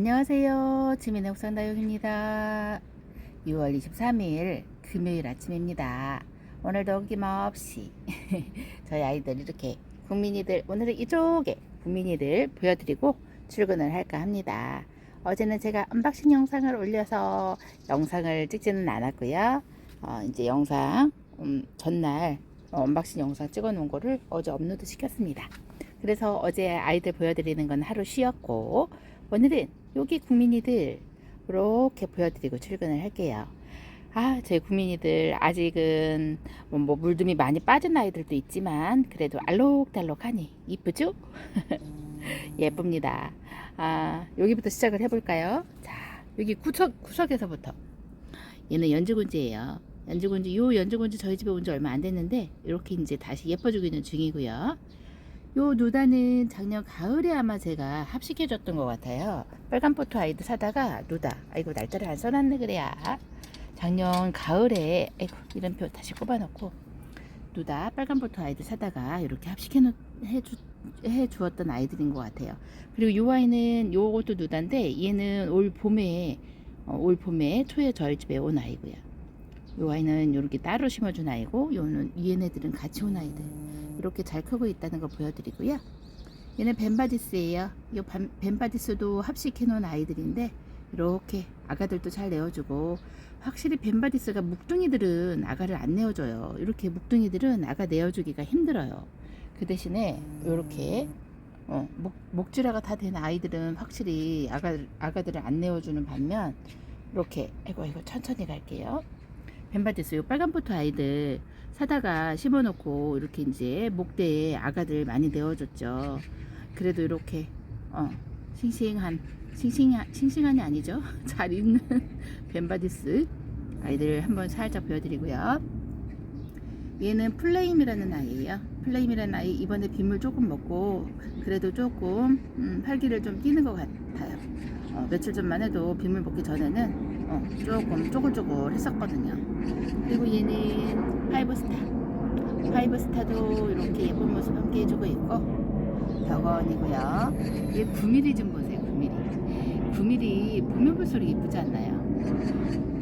안녕하세요. 지민의 옥상다육입니다. 6월 23일 금요일 아침입니다. 오늘도 어김없이 저희 아이들 이렇게 국민이들 오늘은 이쪽에 국민이들 보여드리고 출근을 할까 합니다. 어제는 제가 언박싱 영상을 올려서 영상을 찍지는 않았고요. 어, 이제 영상 음, 전날 어, 언박싱 영상 찍어 놓은 거를 어제 업로드 시켰습니다. 그래서 어제 아이들 보여드리는 건 하루 쉬었고 오늘은 여기 국민이들 이렇게 보여드리고 출근을 할게요. 아, 저희 국민이들 아직은 뭐, 뭐 물듬이 많이 빠진 아이들도 있지만 그래도 알록달록하니 이쁘죠? 예쁩니다. 아, 여기부터 시작을 해볼까요? 자, 여기 구석 구석에서부터 얘는 연주군지예요. 연주군지 요 연주군지 저희 집에 온 지 얼마 안 됐는데 이렇게 이제 다시 예뻐지고 있는 중이고요. 요 누다는 작년 가을에 아마 제가 합식해 줬던 것 같아요. 빨간 포토 아이들 사다가 누다. 아이고 날짜를 안 써놨네 그래야. 작년 가을에 아이고 이름표 다시 꼽아놓고 누다 빨간 포토 아이들 사다가 이렇게 합식해 놓, 해주, 해 주었던 아이들인 것 같아요. 그리고 요 아이는 요것도 누다인데 얘는 올 봄에 어, 올 봄에 초에 저희 집에 온 아이고요. 요 아이는 이렇게 따로 심어준 아이고 요는 얘네들은 같이 온 아이들. 이렇게 잘 크고 있다는 거 보여드리고요. 얘는 벤바디스예요. 이 벤바디스도 합식해 놓은 아이들인데 이렇게 아가들도 잘 내어주고 확실히 벤바디스가 묵둥이들은 아가를 안 내어줘요. 이렇게 묵둥이들은 아가 내어주기가 힘들어요. 그 대신에 이렇게 어, 목, 목줄화가 다 된 아이들은 확실히 아가, 아가들을 안 내어주는 반면 이렇게 아이고 이거 천천히 갈게요. 벤바디스 요 빨간 포토 아이들 사다가 심어놓고 이렇게 이제 목대에 아가들 많이 내어줬죠. 그래도 이렇게 어 싱싱한 싱싱한 싱싱한이 아니죠. 잘 있는 벤바디스 아이들 한번 살짝 보여드리고요. 얘는 플레임이라는 아이예요. 플레임이라는 아이 이번에 빗물 조금 먹고 그래도 조금 음, 활기를 좀 띠는 것 같아요. 어, 며칠 전만 해도 빗물 먹기 전에는 어, 조금 쪼글쪼글 했었거든요. 그리고 얘는 파이브스타. 파이브스타도 이렇게 예쁜 모습 함께 해주고 있고, 벽원이고요. 얘 9mm 좀 보세요, 9mm. 9mm 보면 볼수록 예쁘지 않나요?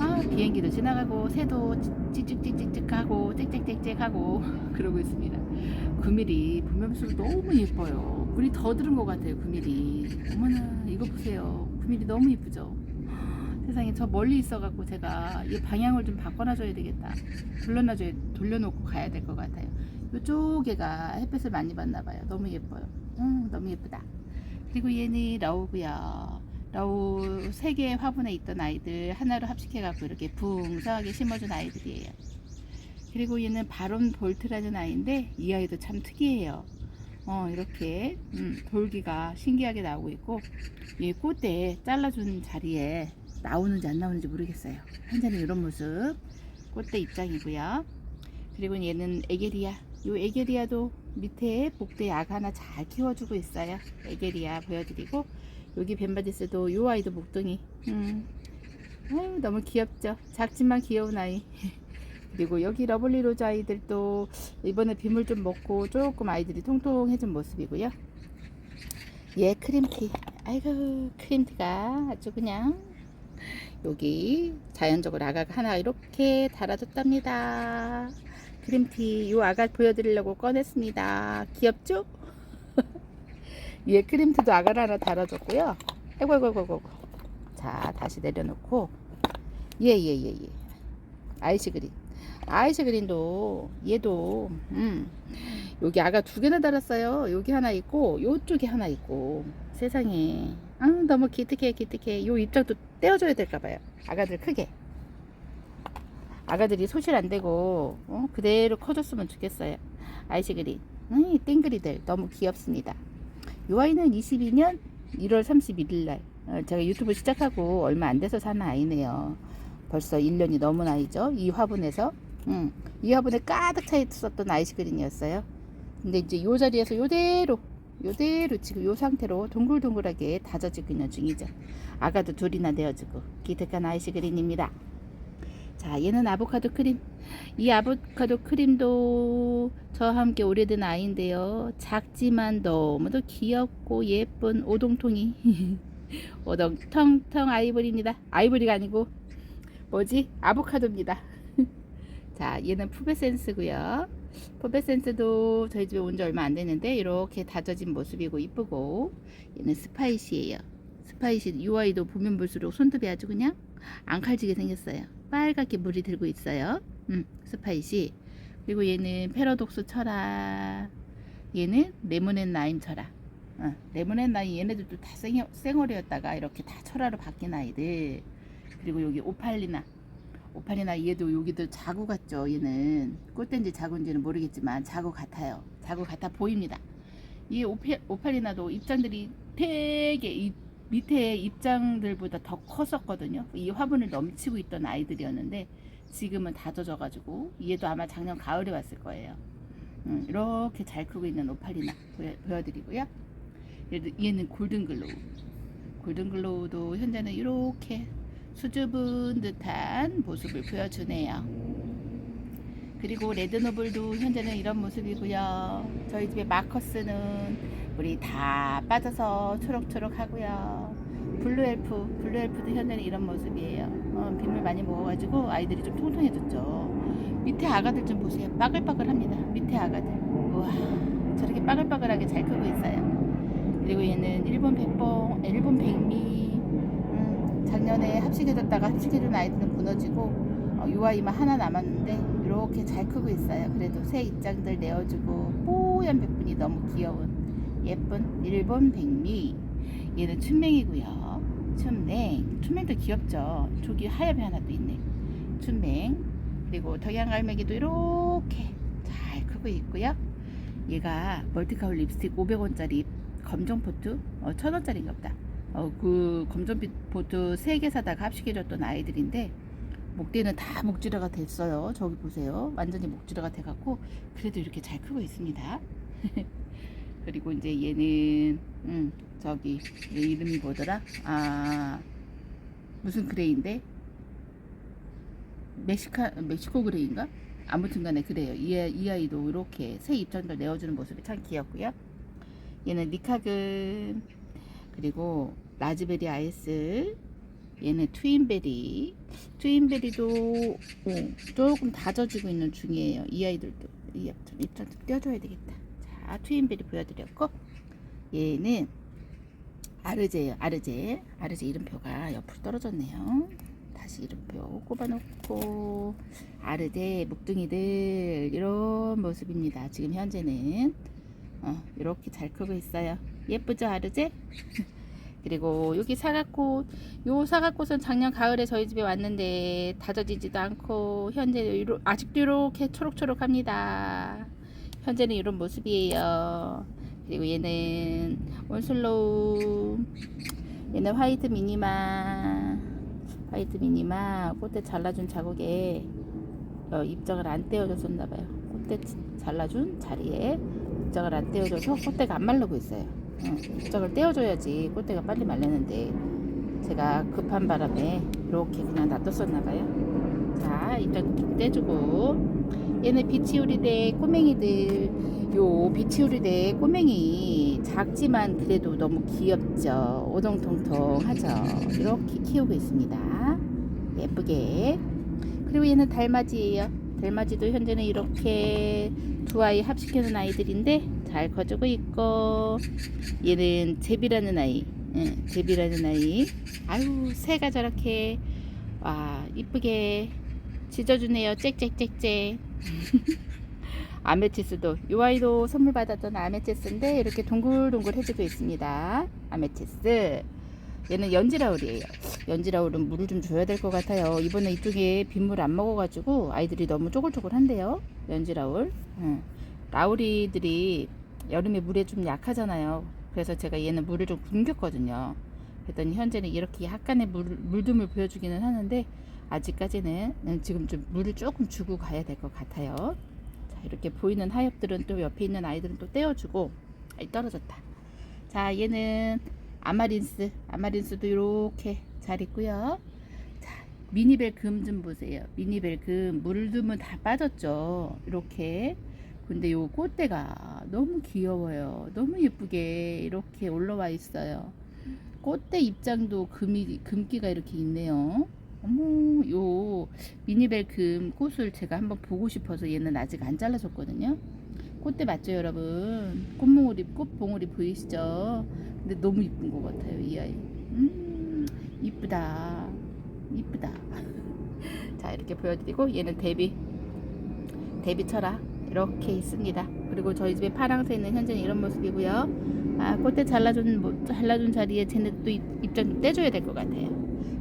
아, 비행기도 지나가고, 새도 찌찍찌찍찍 하고, 짹짹짹짹 하고, 그러고 있습니다. 9mm 보면 볼수록 너무 예뻐요. 물이 더 들은 것 같아요, 9mm. 어머나, 이거 보세요. 9mm 너무 예쁘죠? 세상에 저 멀리 있어갖고 제가 이 방향을 좀 바꿔놔줘야 되겠다. 돌려놔줘야 돌려놓고 가야 될 것 같아요. 이쪽에가 햇빛을 많이 받나 봐요. 너무 예뻐요. 음, 너무 예쁘다. 그리고 얘는 러우고요. 러우 세 개의 화분에 있던 아이들 하나로 합식해갖고 이렇게 붕성하게 심어준 아이들이에요. 그리고 얘는 바론 볼트라는 아이인데 이 아이도 참 특이해요. 어, 이렇게 음, 돌기가 신기하게 나오고 있고 이 꽃대 잘라준 자리에 나오는지 안 나오는지 모르겠어요. 현재는 이런 모습 꽃대 입장이고요. 그리고 얘는 에게리아. 이 에게리아도 밑에 복대 약 하나 잘 키워주고 있어요. 에게리아 보여드리고 여기 벤바디스도 이 아이도 목동이. 음. 아유, 너무 귀엽죠. 작지만 귀여운 아이. 그리고 여기 러블리 로즈 아이들도 이번에 빗물 좀 먹고 조금 아이들이 통통해진 모습이고요. 얘 크림티. 아이고 크림티가 아주 그냥 여기 자연적으로 아가가 하나 이렇게 달아줬답니다. 크림티 요 아가 보여드리려고 꺼냈습니다. 귀엽죠? 위에 크림티도 아가를 하나 달아줬고요. 아이고 아이고 아이고. 자 다시 내려놓고 예예예 예, 예, 예. 아이시 그린 아이시 그린도 얘도 음 여기 아가 두 개나 달았어요. 여기 하나 있고 요쪽에 하나 있고 세상에 아 너무 기특해 기특해. 요 입장도 떼어줘야 될까봐요. 아가들 크게. 아가들이 소실 안되고 어? 그대로 커졌으면 좋겠어요. 아이시 그린 음, 땡그리들. 너무 귀엽습니다. 요 아이는 22년 1월 31일날. 어, 제가 유튜브 시작하고 얼마 안 돼서 사는 아이네요. 벌써 1년이 넘은 아이죠. 이 화분에서. 음, 이 화분에 가득 차 있었던 아이시 그린이었어요. 근데 이제 요 자리에서 요대로 요대로 지금 요 상태로 동글동글하게 다져지고 있는 중이죠. 아가도 둘이나 내어주고 기특한 아이시 그린입니다. 자, 얘는 아보카도 크림. 이 아보카도 크림도 저와 함께 오래된 아이인데요. 작지만 너무도 귀엽고 예쁜 오동통이. 오동 텅텅 아이보리입니다. 아이보리가 아니고 뭐지? 아보카도입니다. 자, 얘는 푸베센스고요. 푸베센스도 저희 집에 온 지 얼마 안 됐는데 이렇게 다져진 모습이고 이쁘고 얘는 스파이시예요. 스파이시 UI도 보면 볼수록 손톱이 아주 그냥 앙칼지게 생겼어요. 빨갛게 물이 들고 있어요. 음, 스파이시. 그리고 얘는 패러독스 철아. 얘는 레몬앤 라임 철아. 어, 레몬앤 라임 얘네들도 다 생, 생얼이었다가 이렇게 다 철아로 바뀐 아이들. 그리고 여기 오팔리나. 오팔리나 얘도 여기도 자구 같죠. 얘는 꽃된지 자구인지는 모르겠지만 자구 같아요. 자구 같아 보입니다. 이 오페, 오팔리나도 입장들이 되게 이 밑에 입장들보다 더 컸었거든요. 이 화분을 넘치고 있던 아이들이었는데 지금은 다 젖어가지고 얘도 아마 작년 가을에 왔을 거예요. 음, 이렇게 잘 크고 있는 오팔리나 보여, 보여 드리고요. 얘도, 얘는 골든글로우. 골든글로우도 현재는 이렇게 수줍은 듯한 모습을 보여주네요. 그리고 레드노블도 현재는 이런 모습이고요. 저희 집에 마커스는 물이 다 빠져서 초록초록 하고요. 블루엘프, 블루엘프도 현재는 이런 모습이에요. 어, 빗물 많이 먹어가지고 아이들이 좀 통통해졌죠. 밑에 아가들 좀 보세요. 빠글빠글합니다. 밑에 아가들. 우와, 저렇게 빠글빠글하게 잘 크고 있어요. 그리고 얘는 일본 백봉, 일본 백미. 음, 작년에 합식해줬다가 합식해준 아이들은 무너지고 어, 유아이만 하나 남았는데 이렇게 잘 크고 있어요. 그래도 새 입장들 내어주고 뽀얀 백분이 너무 귀여운 예쁜 일본 백미. 얘는 춘맹이고요. 춘맹. 춘맹도 귀엽죠. 저기 하엽이 하나 또 있네. 춘맹. 그리고 덕양갈매기도 이렇게 잘 크고 있고요. 얘가 멀티카울 립스틱 500원짜리 검정 포트 어, 1000원짜리인가 보다. 어, 그 검정 포트 3개 사다가 합식해줬던 아이들인데 목대는 다 목질화가 됐어요. 저기 보세요. 완전히 목질화가 돼갖고 그래도 이렇게 잘 크고 있습니다. 그리고 이제 얘는 음, 저기 얘 이름이 뭐더라? 아 무슨 그레이인데 멕시카 멕시코 그레이인가? 아무튼간에 그래요. 이, 이 아이도 이렇게 새 입장들 내어주는 모습이 참 귀엽고요. 얘는 니카근 그리고 라즈베리 아이스 얘는 트윈베리 트윈베리도 어, 조금 다져지고 있는 중이에요. 이 아이들도 이 입장, 입장 좀 떼어줘야 되겠다. 자 트윈베리 보여드렸고 얘는 아르제예요. 아르제 아르제 이름표가 옆으로 떨어졌네요. 다시 이름표 꼽아놓고 아르제 묵둥이들 이런 모습입니다. 지금 현재는 어, 이렇게 잘 크고 있어요. 예쁘죠 아르제? 그리고 여기 사과꽃 요 사과꽃은 작년 가을에 저희 집에 왔는데 다져지지도 않고 현재 이로, 아직도 이렇게 초록초록합니다. 현재는 이런 모습이에요. 그리고 얘는 온슬로우 얘는 화이트 미니마 화이트 미니마 꽃대 잘라준 자국에 어, 입장을 안 떼어줬었나봐요. 꽃대 잘라준 자리에 입장을 안 떼어줘서 꽃대가 안 말르고 있어요. 응, 입장을 떼어줘야지 꽃대가 빨리 말리는데 제가 급한 바람에 이렇게 그냥 놔뒀었나봐요. 자, 좀 떼주고 얘는 비치우리대 꼬맹이들 요 비치우리대 꼬맹이 작지만 그래도 너무 귀엽죠. 오동통통하죠. 이렇게 키우고 있습니다. 예쁘게. 그리고 얘는 달맞이에요. 달맞이도 현재는 이렇게 두 아이 합식해놓은 아이들인데 잘 커지고 있고 얘는 제비라는 아이. 응, 제비라는 아이. 아유 새가 저렇게. 와 이쁘게 짖어주네요. 짹짹짹짹. 아메티스도. 이 아이도 선물 받았던 아메티스인데 이렇게 동글동글 해주고 있습니다. 아메티스. 얘는 연지라울이에요. 연지라울은 물을 좀 줘야 될 것 같아요. 이번에 이쪽에 빗물 안 먹어가지고 아이들이 너무 쪼글쪼글한데요. 연지라울. 응. 라우리들이 여름에 물에 좀 약하잖아요. 그래서 제가 얘는 물을 좀 굶겼거든요. 그랬더니 현재는 이렇게 약간의 물, 물듬을 보여주기는 하는데 아직까지는 지금 좀 물을 조금 주고 가야 될 것 같아요. 자 이렇게 보이는 하엽들은 또 옆에 있는 아이들은 또 떼어주고 아이 떨어졌다. 자 얘는 아마린스. 아마린스도 이렇게 잘 있고요. 자 미니벨 금 좀 보세요. 미니벨 금. 물듬은 다 빠졌죠. 이렇게 근데 요 꽃대가 너무 귀여워요 너무 예쁘게 이렇게 올라와 있어요 꽃대 입장도 금이 금기가 이렇게 있네요. 어머, 요 미니벨 금 꽃을 제가 한번 보고 싶어서 얘는 아직 안 잘라줬거든요. 꽃대 맞죠, 여러분? 꽃봉오리, 꽃봉오리 보이시죠? 근데 너무 이쁜 것 같아요, 이 아이. 음, 이쁘다. 이쁘다. 자, 이렇게 보여드리고 얘는 데뷔. 데뷔 철학 이렇게 있습니다. 그리고 저희 집에 파랑새는 현재는 이런 모습이고요. 아, 꽃대 잘라준 뭐- 잘라준 자리에 쟤네 또 입- 입장 좀 떼줘야 될 것 같아요.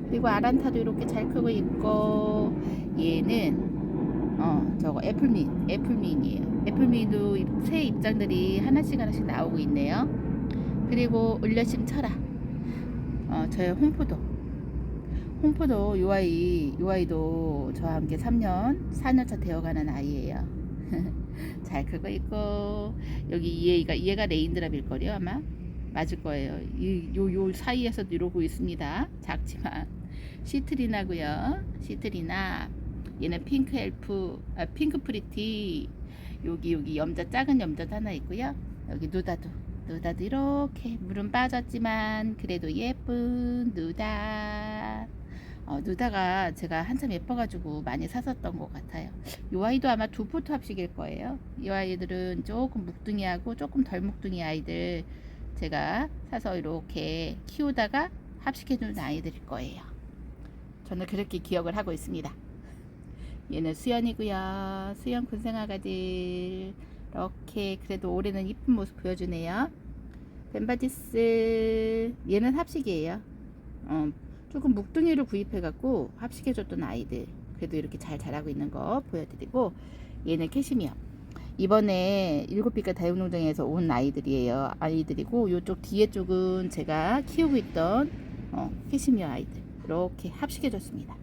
그리고 아란타도 이렇게 잘 크고 있고 얘는 어 저거 애플민 애플민이에요. 애플민도 입- 새 입장들이 하나씩 하나씩 나오고 있네요. 그리고 올려심 철아 어 저의 홍포도 홍포도 요 아이 요 아이도 저와 함께 3년 4년차 되어가는 아이예요. 잘 크고 있고 여기 이 애가 이 애가 레인드랍 일 거요 아마 맞을 거예요. 이요 요 사이에서도 이러고 있습니다. 작지만 시트리나고요. 시트리나 얘는 핑크 엘프 아 핑크 프리티 여기 여기 염자 작은 염자도 하나 있고요. 여기 누다도 누다도 이렇게 물은 빠졌지만 그래도 예쁜 누다. 어, 누다가 제가 한참 예뻐가지고 많이 샀었던 것 같아요. 이 아이도 아마 두 포트 합식일 거예요. 이 아이들은 조금 묵둥이하고 조금 덜 묵둥이 아이들 제가 사서 이렇게 키우다가 합식해주는 아이들일 거예요. 저는 그렇게 기억을 하고 있습니다. 얘는 수연이고요. 수연 군생아가들 이렇게 그래도 올해는 이쁜 모습 보여주네요. 벤바디스 얘는 합식이에요. 어, 조금 묵둥이를 구입해갖고 합식해줬던 아이들 그래도 이렇게 잘 자라고 있는 거 보여드리고 얘는 캐시미어. 이번에 일곱빛깔 다육농장에서 온 아이들이에요. 아이들이고 요쪽 뒤에 쪽은 제가 키우고 있던 어, 캐시미어 아이들. 이렇게 합식해줬습니다.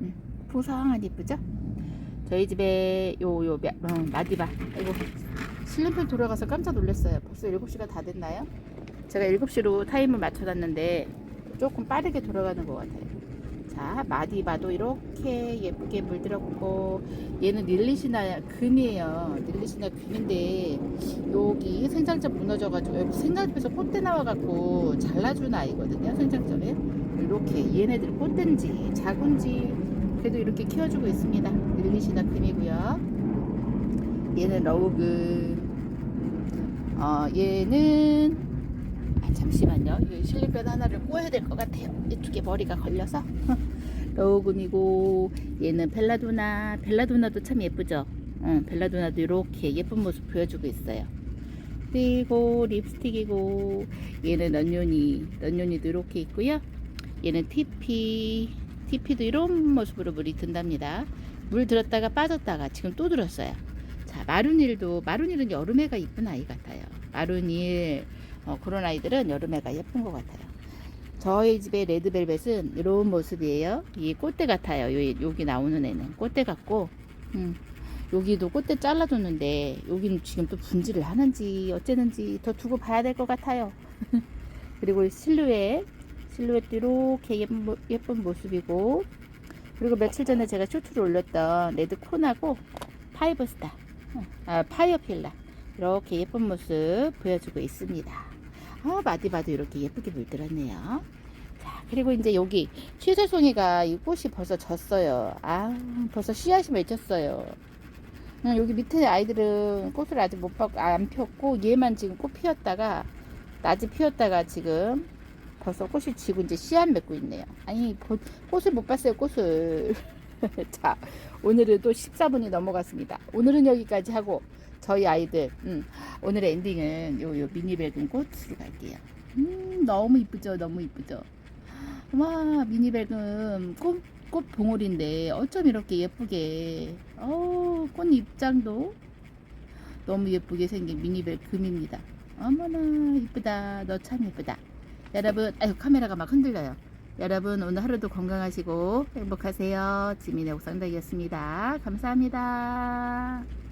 음, 풍성한 이쁘죠? 저희 집에 요요 어, 마디바. 이거 실림편 돌아가서 깜짝 놀랐어요. 벌써 7시가 다 됐나요? 제가 7시로 타임을 맞춰놨는데 조금 빠르게 돌아가는 것 같아요. 자, 마디바도 이렇게 예쁘게 물들었고, 얘는 닐리시나 금이에요. 닐리시나 금인데, 여기 생장점 무너져가지고, 여기 생장점에서 꽃대 나와갖고 잘라준 아이거든요, 생장점에. 이렇게 얘네들 꽃대인지, 작은지, 그래도 이렇게 키워주고 있습니다. 닐리시나 금이고요. 얘는 러우금. 어, 얘는 아, 잠시만요. 이 실리펜 하나를 꼬야 될 것 같아요. 이쪽에 머리가 걸려서. 로우금이고 얘는 벨라도나. 벨라도나도 참 예쁘죠. 어, 벨라도나도 이렇게 예쁜 모습 보여주고 있어요. 그리고 립스틱이고 얘는 런요니. 런요니도 이렇게 있고요. 얘는 티피. 티피도 이런 모습으로 물이 든답니다. 물 들었다가 빠졌다가 지금 또 들었어요. 자, 마루닐도 마루닐은 여름에가 이쁜 아이 같아요. 마루닐 어, 그런 아이들은 여름에가 예쁜 것 같아요. 저희 집의 레드벨벳은 이런 모습이에요. 이 꽃대 같아요. 요, 여기 나오는 애는 꽃대 같고, 음, 여기도 꽃대 잘라줬는데 여기는 지금 또 분질을 하는지 어쩌는지 더 두고 봐야 될 것 같아요. 그리고 실루엣, 실루엣도 이렇게 예쁜, 모- 예쁜 모습이고, 그리고 며칠 전에 제가 쇼트를 올렸던 레드 콘하고 파이브스타, 어, 아, 파이어필라 이렇게 예쁜 모습 보여주고 있습니다. 아, 마디바도 이렇게 예쁘게 물들었네요. 자, 그리고 이제 여기 취소송이가 이 꽃이 벌써 졌어요. 아, 벌써 씨앗이 맺혔어요. 음, 여기 밑에 아이들은 꽃을 아직 못 받고 안 피었고 얘만 지금 꽃 피었다가 낮에 피었다가 지금 벌써 꽃이 지고 이제 씨앗 맺고 있네요. 아니 보- 꽃을 못 봤어요. 꽃을. 자, 오늘은 또 14분이 넘어갔습니다. 오늘은 여기까지 하고 저희 아이들 음, 오늘의 엔딩은 요, 요 미니벨금 꽃으로 갈게요. 음, 너무 이쁘죠? 너무 이쁘죠? 와, 미니벨금 꽃, 꽃 봉오리인데 어쩜 이렇게 예쁘게, 어, 꽃 입장도 너무 예쁘게 생긴 미니벨금입니다. 어머나, 이쁘다. 너 참 예쁘다. 여러분, 아유, 카메라가 막 흔들려요. 여러분, 오늘 하루도 건강하시고 행복하세요. 지민의 옥상덕이었습니다. 감사합니다.